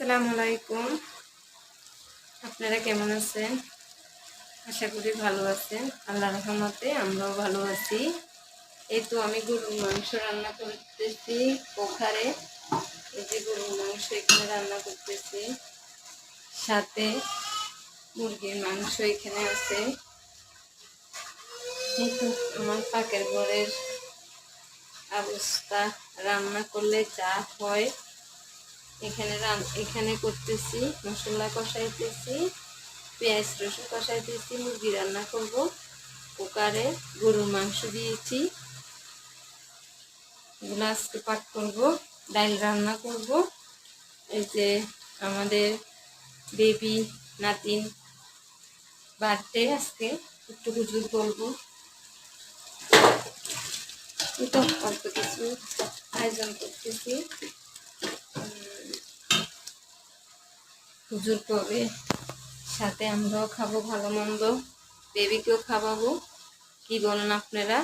আসসালামু আলাইকুম। আপনারা কেমন আছেন? আশা করি ভালো আছেন। আল্লাহ রহমতে আমরাও ভালো আছি। এই তো আমি গরুর মাংস রান্না করতেছি পোখারে। এই যে গরুর মাংস এখানে রান্না করতেছি। সাথে মুরগির মাংস এখানে আছে। এই তো আমার পাকের ঘরের অবস্থা। রান্না করলে যা হয়। এখানে রান, এখানে করতেছি, মশলা কষাইতেছি, পেঁয়াজ রসুন কষাইতেছি, মুরগি রান্না করব, কুকারে গরুর মাংস দিয়েছি। এগুলো আজকে পাক করব ডাল রান্না করব। এই যে আমাদের বেবি নাতিন বার্থডে আজকে, একটু হুজুর অল্প কিছু আয়োজন করতেছি। হুজুর করবে। সাথে আমরাও খাব ভালো মন্দ। বেবিকেও খাওয়াবো। কি বলেন আপনারা?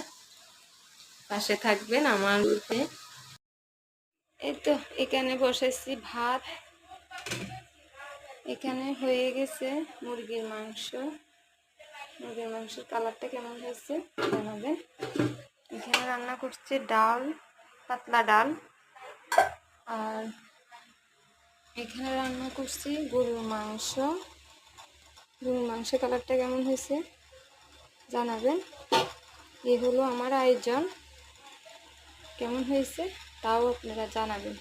পাশে থাকবেন আমার উঠে এই তো, এখানে বসেছি ভাত। এখানে হয়ে গেছে মুরগির মাংস। মুরগির মাংসের কালারটা কেমন হয়েছে জানাবেন এখানে রান্না করছে ডাল, পাতলা ডাল। আর এখানে রান্না করছি গরুর মাংস। গরুর মাংস কালারটা কেমন হয়েছে জানাবেন। এ হলো আমার আয়োজন। কেমন হয়েছে তাও আপনারা জানাবেন।